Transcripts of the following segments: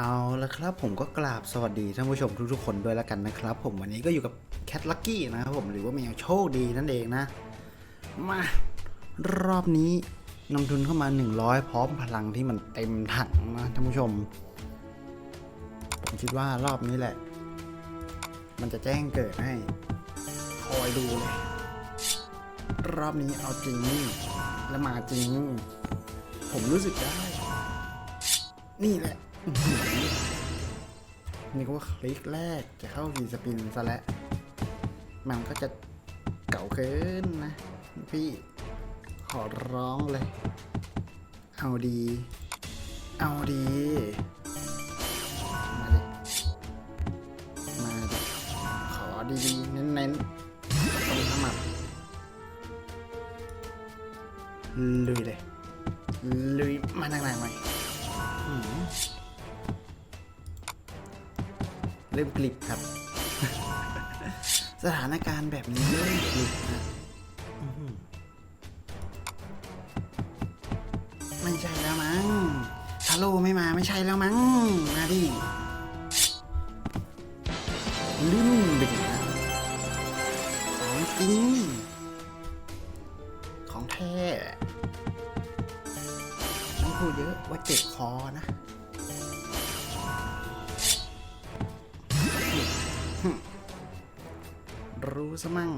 เอาละครับผมก็กราบสวัสดีท่านผู้ชมทุกๆคนด้วยแล้วกันนะครับ ผมวันนี้ก็อยู่กับแคทลักกี้นะครับผมหรือว่าแมวโชคดีนั่นเองนะ มารอบนี้นำทุนเข้ามา 100 พร้อมพลังที่มันเต็มถังนะท่านผู้ชมผมคิดว่ารอบนี้แหละ มันจะแจ้งเกิดให้ คอยดูเลยรอบนี้เอาจริงและมาจริง ผมรู้สึกได้ นี่แหละ นี่ก็ว่าคลิกแรกจะเข้ากีสปินซะแล้ว มันก็จะเก่าเกินนะ พี่ขอร้องเลย เอาดี เอาดี เริ่มกลิบครับ สถานการณ์แบบนี้เริ่มกลิบนะไม่ใช่แล้วมั้งฮัลโหลไม่มาไม่ใช่แล้วมั้ง มาดิลืมดึกนะของจริง ของแท้ไม่พูดเยอะว่าเจ็บคอนะ รู้ซะมั่ง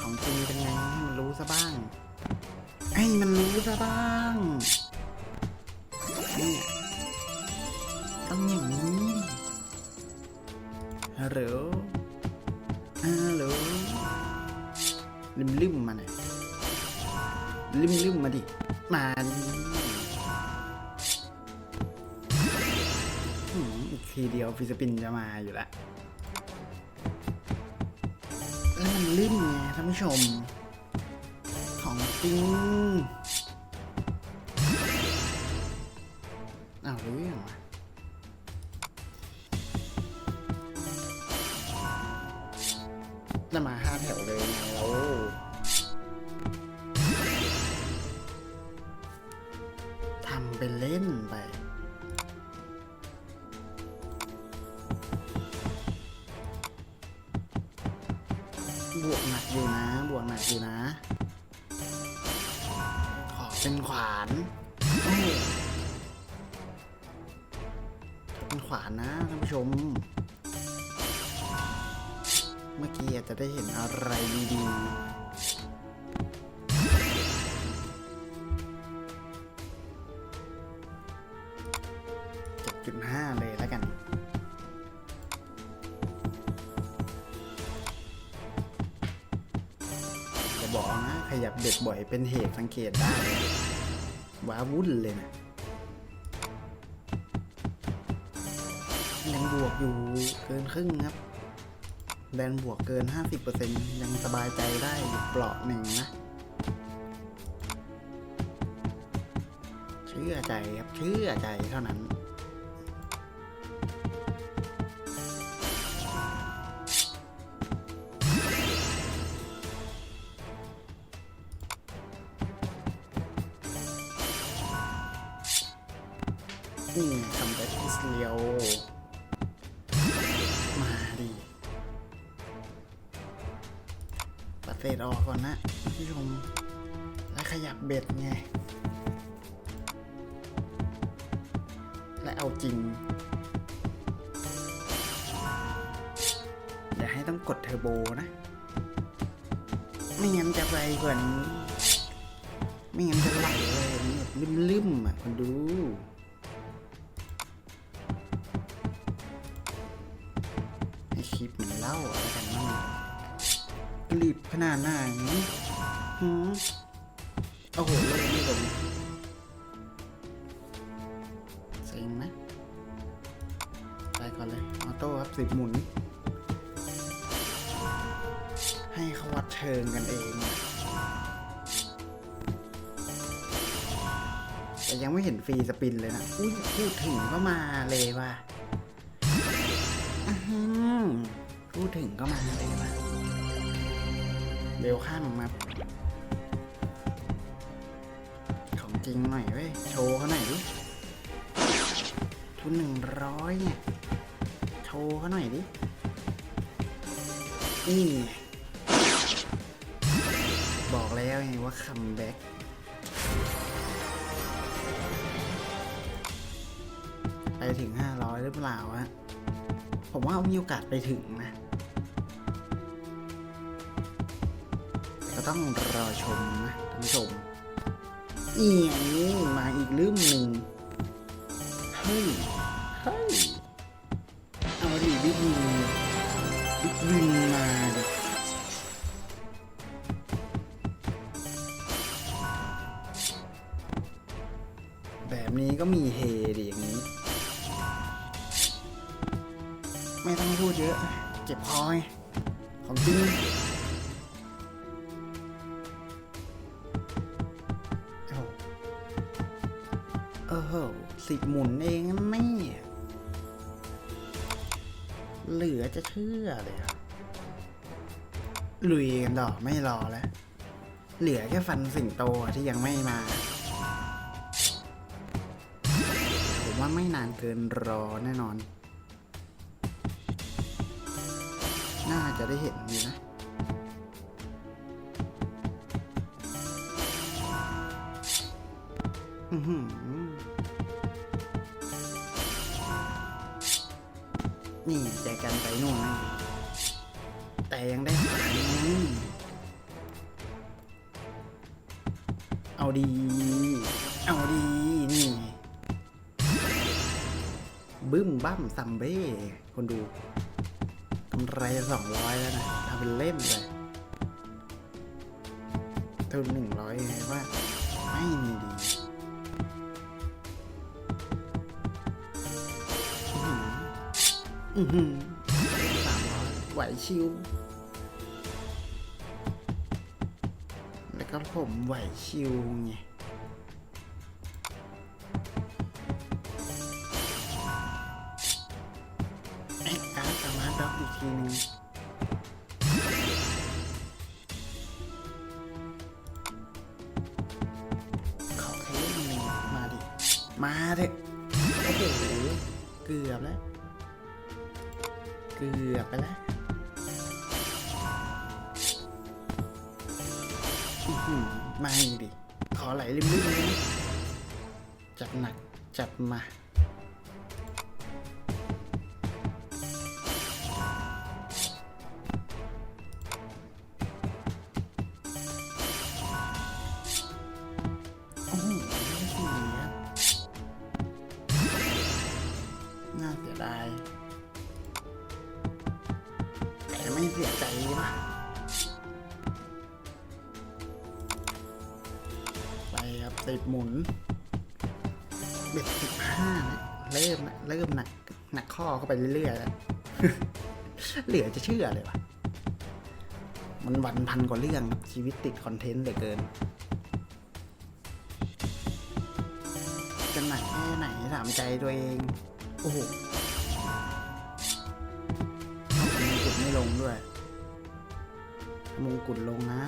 ของจริงเป็นไงให้มันรู้ซะบ้าง ให้มันรู้ซะบ้างนี่ต้องอย่างนี้ฮัลโหลฮัลโหลลิมลิมๆมาหน่อยลิมลิมๆมาดิ มาดิ ทีเดียวฟิสปินจะมาอยู่แล้วแล้วมันลิ่มไงท่านผู้ชม ของจริงอ้าวรู้ยังวะแล้วมาห้าแถวเลยไงเราทำเป็นเล่นไป อยู่นะ ขอเป็นขวานเป็นขวานนะท่านผู้ชม เมื่อกี้อาจจะได้เห็นอะไรดีๆ บอกนะ ขยับเด็กบ่อยเป็นเหตุสังเกตได้ว้าวุ่นเลยนะยังบวกอยู่เกินครึ่งครับ แดนบวกเกิน 50%ยังสบายใจได้อยู่เปลาะหนึ่งนะ เชื่อใจครับ เชื่อใจเท่านั้น เศษออกก่อนนะท่ชมแล้วขยับเบ็ดไง และเอาจริงอย่าให้ต้องกดเทอร์โบนะ ไม่งั้นจะไปกว่านี้ ไม่งั้นจะไหลเลยแบบลืมๆอะคุณดูให้คลิปมันเล่าอะ รกันบ้างกรีบขนาดไหนหืมโอ้โหเลยไม่ลงเซ็งนะ ไปก่อนเลย ออโต้ครับสิบหมุน ให้เขาวัดเชิงกันเอง แต่ยังไม่เห็นฟรีสปินเลยนะ อุ้ยพูดถึงก็มาเลยว่ะอือหือพูดถึงก็มาเลยว่ะ เบลข้ามมาของจริงหน่อยเว้ย โชว์เขาหน่อยดิทุนหนึ่งร้อยเนี่ย โชว์เขาหน่อยดิ นี่ไงบอกแล้วไงว่าคัมแบ็กไปถึง 500 หรือเปล่าวะผมว่ามีโอกาสไปถึงนะ ต้องรอชมนะท่านผู้ชมอียงนี้มาอีกลืมหนึ่งเฮ้ย ออสิบหมุนเองนี่เหลือจะเชื่อเลยลุยกันต่อไม่รอแล้ว เหลือแค่ฟันสิงโตที่ยังไม่มา ผมว่าไม่นานเกินรอแน่นอน น่าจะได้เห็นอยู่นะ เอาดี เอาดี นี่บึ้มบั้มซัมเบ้คนดูกำไรสองร้อยแล้วนะทำเป็นเล่นเลยทุนหนึ่งร้อยว่า ไม่มีดีอือหือสามร้อยไหวชิว ก็ผมไหวชิวไงเอ๊ะการสามารถด็อกอีกทีนึงขอแค่เล่นหนึ่งมาดิ มาเถอะโอ้โหเกือบแล้ว เกือบไปแล้ว มาอีกดิ ขอไหลริมๆเลยนจัดหนัก จัดมาโอ้โหน่าเสียดายแต่ไม่เสียใจปะ ติดหมุนเบ็ดสิบห้าเริ่มเริ่มหนักหนักข้อเข้าไปเรื่อยๆแล้วเหลือจะเชื่อเลยวะมันวันพันกว่าเรื่องชีวิตติดคอนเทนต์เหลือเกินจะหนักแค่ไหนถามใจตัวเอง โอ้โหมงกุฎไม่ลงด้วยมงกุฎลงนะ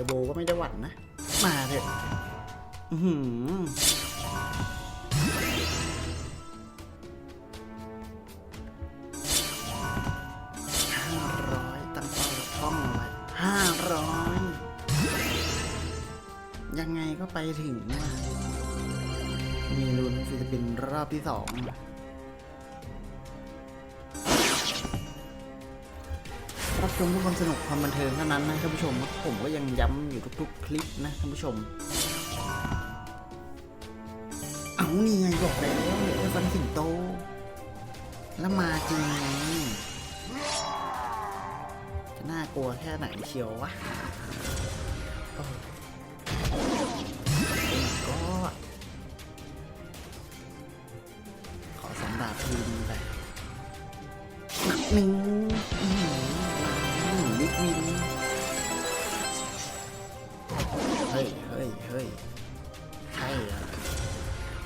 อร์โบก็ไม่ได้หวั่นนะ มาเถอะหือห้าร้อยตั้งเป้าท่องเอาไว้ห้าร้อยยังไงก็ไปถึงมีลุ้นฟิลิปปินส์รอบที่สอง ชมเพื่อความสนุกความบันเทิงเท่านั้นนะท่านผู้ชมผมก็ยังย้ำอยู่ทุกๆ คลิปนะท่านผู้ชม เอานี่ไงบอกแล้วเหลือแค่ฟันสิงโต แล้วมาจริงไงจะน่ากลัวแค่ไหนเชียววะก็ขอสำดาบทีดีไปหนักหนึ่ง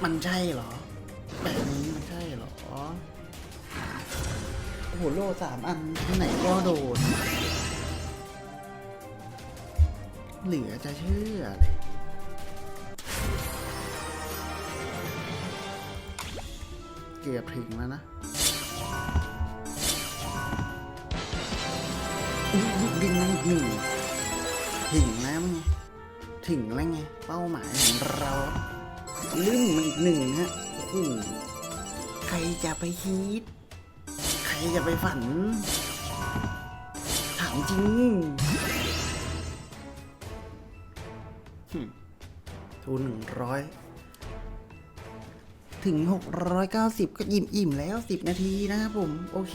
มันใช่เหรอ แบบนี้มันใช่เหรอ โอ้โหโล่สามอันที่ไหนก็โดน เหลือจะเชื่อเลยเกือบถึงแล้วนะดึงมาอีกหนึ่งถึงแล้วไง ถึงแล้วไง เป้าหมายของเรา ลื่นมาอีกหนึ่งฮะโอ้โหใครจะไปคิด ใครจะไปฝัน ถามจริงทุนหนึ่งร้อยถึง 690 ก็ยิ้มอิ่มแล้ว 10 นาทีนะครับผม โอเค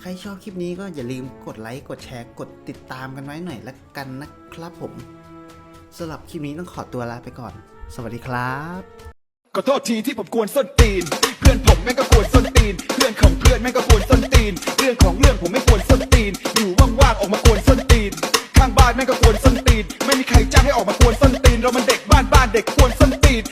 ใครชอบคลิปนี้ก็อย่าลืมกดไลค์ กดแชร์ กดติดตามกันไว้หน่อยละกันนะครับผมสำหรับคลิปนี้ต้องขอตัวลาไปก่อน สวัสดีครับขอโทษทีที่ผมกวนส้นตีน เพื่อนผมแม่งก็กวนส้นตีน เพื่อนของเพื่อนแม่งก็กวนส้นตีน เรื่องของเรื่องผมไม่กวนส้นตีน อยู่ว่างๆออกมากวนส้นตีน ข้างบ้านแม่งก็กวนส้นตีน ไม่มีใครจ้างให้ออกมากวนส้นตีน เรามันเด็กบ้านบ้านเด็กกวนส้นตีน